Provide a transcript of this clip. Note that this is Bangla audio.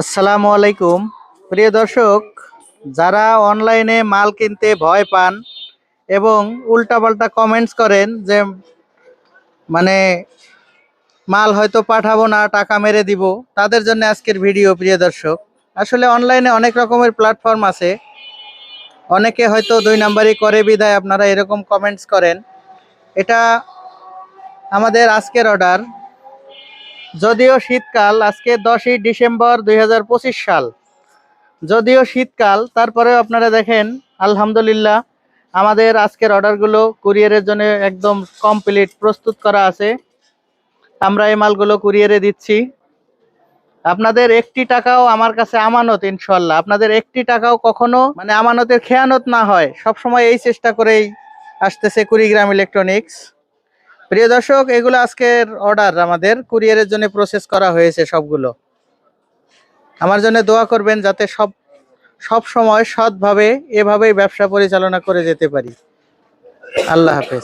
আসসালামু আলাইকুম। প্রিয় দর্শক, যারা অনলাইনে মাল কিনতে ভয় পান এবং উল্টাপাল্টা কমেন্টস করেন যে মানে মাল হয়তো পাঠাবো না, টাকা মেরে দিব, তাদের জন্য আজকের ভিডিও প্রিয় দর্শক। আসলে অনলাইনে অনেক রকমের প্ল্যাটফর্ম আছে। অনেকে হয়তো দুই নাম্বারই করে, বিদায় আপনারা এরকম কমেন্টস করেন। এটা আমাদের আজকের অর্ডার যদিও শীতকাল আজকে দশই ডিসেম্বর দুই হাজার পঁচিশ সাল। যদিও শীতকাল, তারপরেও আপনারা দেখেন, আলহামদুলিল্লাহ, আমাদের আজকের অর্ডারগুলো কুরিয়ারের জন্য একদম কমপ্লিট প্রস্তুত করা আছে। আমরা এই মালগুলো কুরিয়ারে দিচ্ছি। আপনাদের একটি টাকাও আমার কাছে আমানত ইনশাল্লাহ আপনাদের একটি টাকাও কখনো মানে আমানতের খেয়ানত না হয়। সবসময় এই চেষ্টা করেই আসতেছে কুড়িগ্রাম ইলেকট্রনিক্স। প্রিয় দর্শক, এগুলো আজকের অর্ডার আমাদের। কুরিয়ারের জন্য প্রসেস করা হয়েছে সবগুলো। আমার জন্য দোয়া করবেন যাতে সব সব সময় সৎভাবে এভাবেই ব্যবসা পরিচালনা করে যেতে পারি। আল্লাহ হাফেজ।